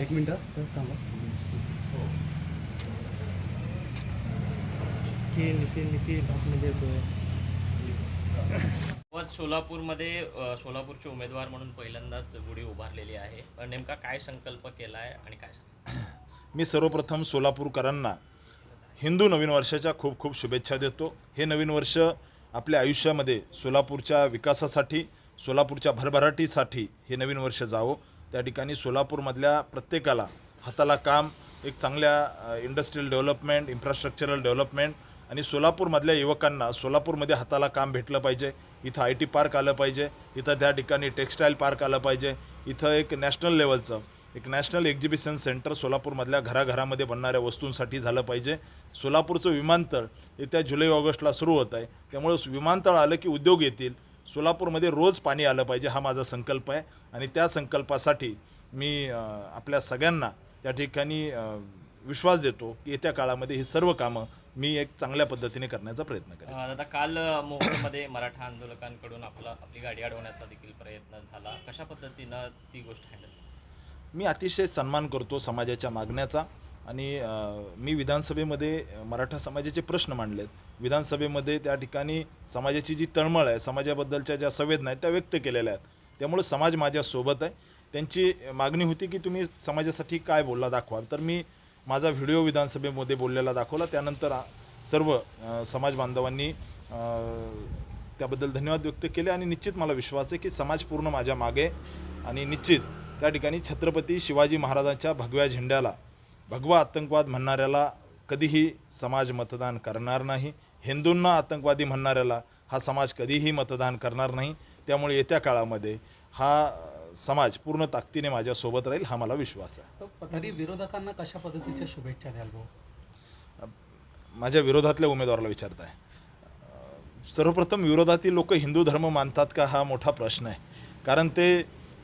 एक मिनटं तर थांबा. निखिल निखिल निखिल येतोय आज सोलापूरमध्ये सोलापूरचे उमेदवार म्हणून पहिल्यांदाच गुढी उभारलेली आहे. नेमका काय संकल्प केला आहे आणि काय मी सर्वप्रथम सोलापूरकरांना हिंदू नवीन वर्षाच्या खूप खूप शुभेच्छा देतो. हे नवीन वर्ष आपल्या आयुष्यामध्ये सोलापूरच्या विकासासाठी सोलापूरच्या भरभराटीसाठी हे नवीन वर्ष जावं. त्या ठिकाणी सोलापूरमधल्या प्रत्येकाला हाताला काम एक चांगल्या इंडस्ट्रियल डेव्हलपमेंट इन्फ्रास्ट्रक्चरल डेव्हलपमेंट आणि सोलापूरमधल्या युवकांना सोलापूरमध्ये हाताला काम भेटलं पाहिजे इथं आय टी पार्क आलं पाहिजे इथं त्या ठिकाणी टेक्स्टाईल पार्क आलं पाहिजे इथं एक नॅशनल लेवलचं एक नॅशनल एक्झिबिशन सेंटर सोलापूरमधल्या घराघरामध्ये बनणाऱ्या वस्तूंसाठी झालं पाहिजे. सोलापूरचं विमानतळ येत्या जुलै ऑगस्टला सुरू होत आहे. त्यामुळे विमानतळ आलं की उद्योग येतील. सोलापूरमध्ये रोज पाणी आलं पाहिजे हा माझा संकल्प आहे. आणि त्या संकल्पासाठी मी आपल्या सगळ्यांना त्या ठिकाणी विश्वास देतो की येत्या काळामध्ये ही सर्व कामं मी एक चांगल्या पद्धतीने करण्याचा प्रयत्न करेन. दादा काल मोहोळमध्ये मराठा आंदोलकांकडून आपला आपली गाडी अडवण्याचा देखील प्रयत्न झाला. कशा पद्धतीनं ती गोष्ट हँडल मी अतिशय सन्मान करतो समाजाच्या मागण्याचा आणि मी विधानसभेमध्ये मराठा समाजाचे प्रश्न मांडलेत. विधानसभेमध्ये त्या ठिकाणी समाजाची जी तळमळ आहे समाजाबद्दलच्या ज्या संवेदना आहेत त्या व्यक्त केलेल्या आहेत. त्यामुळे समाज माझ्यासोबत आहे. त्यांची मागणी होती की तुम्ही समाजासाठी काय बोलला दाखवा तर मी माझा व्हिडिओ विधानसभेमध्ये बोललेला दाखवला. त्यानंतर सर्व समाज बांधवांनी त्याबद्दल धन्यवाद व्यक्त केले आणि निश्चित मला विश्वास आहे की समाज पूर्ण माझ्या मागे आणि निश्चित त्या ठिकाणी छत्रपती शिवाजी महाराजांच्या भगव्या झेंड्याला भगवा आतंकवाद म्हणणाऱ्याला कधीही समाज मतदान करणार नाही. हिंदूंना आतंकवादी म्हणणाऱ्याला हा समाज कधीही मतदान करणार नाही. त्यामुळे येत्या काळामध्ये हा समाज पूर्ण ताकदीने माझ्यासोबत राहील हा मला विश्वास आहे. तरी विरोधकांना कशा पद्धतीच्या शुभेच्छा द्याल भाऊ? माझ्या विरोधातल्या उमेदवाराला विचारत आहे सर्वप्रथम विरोधातील लोक हिंदू धर्म मानतात का हा मोठा प्रश्न आहे. कारण ते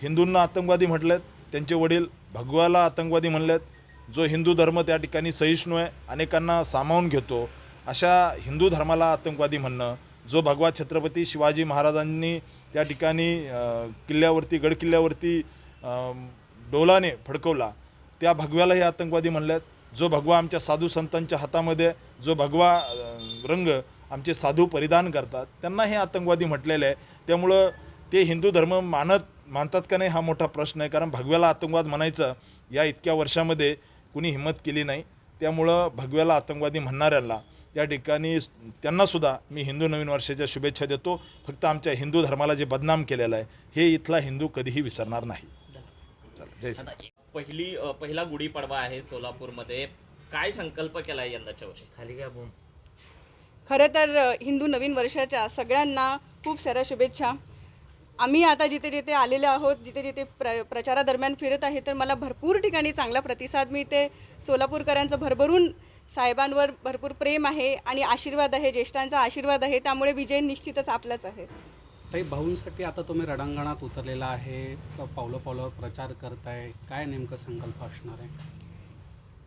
हिंदूंना आतंकवादी म्हटलेत त्यांचे वडील भगवाला आतंकवादी म्हणलेत. जो हिंदू धर्म त्या ठिकाणी सहिष्णू आहे अनेकांना सामावून घेतो. अशा हिंदू धर्माला आतंकवादी म्हणणं जो भगवा छत्रपती शिवाजी महाराजांनी त्या ठिकाणी किल्ल्यावरती गडकिल्ल्यावरती डोलाने फडकवला त्या भगव्याला हे आतंकवादी म्हणल्यात. जो भगवा आमच्या साधू संतांच्या हातामध्ये जो भगवा रंग आमचे साधू परिधान करतात त्यांना हे आतंकवादी म्हटलेले आहे. त्यामुळं ते हिंदू धर्म मानत मानतात का नाही हा मोठा प्रश्न आहे. कारण भगव्याला आतंकवाद म्हणायचं या इतक्या वर्षामध्ये कुणी हिंमत केली नाही. त्यामुळं भगव्याला आतंकवादी म्हणणाऱ्यांना त्या ठिकाणी त्यांनासुद्धा मी हिंदू नवीन वर्षाच्या शुभेच्छा देतो. फक्त आमच्या हिंदू धर्माला जे बदनाम केलेलं आहे हे इथला हिंदू कधीही विसरणार नाही. चला जय पहिली पहिला गुढीपाडवा आहे सोलापूरमध्ये. काय संकल्प केला आहे यंदाच्या वर्षी? खाली घ्या बोम खरं तर हिंदू नवीन वर्षाच्या सगळ्यांना खूप साऱ्या शुभेच्छा. आम्ही आता जिथे जिथे आलेलो आहोत जिथे जिथे प्र प्रचारादरम्यान फिरत आहे तर मला भरपूर ठिकाणी चांगला प्रतिसाद मिळते. सोलापूरकरांचं भरभरून साहेबांवर भरपूर प्रेम आहे आणि आशीर्वाद आहे ज्येष्ठांचा आशीर्वाद आहे त्यामुळे विजय निश्चितच आपलाच आहे. ताई भाऊंसाठी आता तुम्ही रणांगणात उतरलेला आहे पावलं पावलं प्रचार करताय काय नेमकं संकल्प असणार आहे?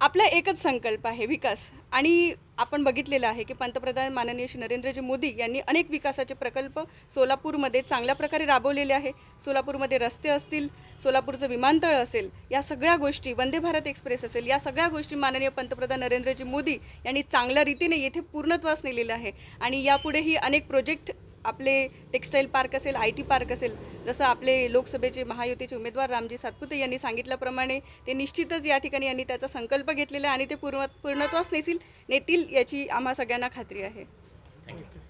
आपला एकच संकल्प आहे विकास. आणि आपण बघितलेलं आहे की पंतप्रधान माननीय श्री नरेंद्रजी मोदी यांनी अनेक विकासाचे प्रकल्प सोलापूरमध्ये चांगल्या प्रकारे राबवलेले आहे. सोलापूरमध्ये रस्ते असतील सोलापूरचं विमानतळ असेल या सगळ्या गोष्टी वंदे भारत एक्सप्रेस असेल या सगळ्या गोष्टी माननीय पंतप्रधान नरेंद्रजी मोदी यांनी चांगल्या रीतीने येथे पूर्णत्वास नेलेलं आहे. आणि यापुढेही अनेक प्रोजेक्ट आपले टेक्स्टाईल पार्क असेल आय टी पार्क असेल जसं आपले लोकसभेचे महायुतीचे उमेदवार रामजी सातपुते यांनी सांगितल्याप्रमाणे ते निश्चितच या ठिकाणी यांनी त्याचा संकल्प घेतलेला आहे आणि ते पूर्ण पूर्णत्वास नेतील नेतील याची आम्हा सगळ्यांना खात्री आहे.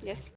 येस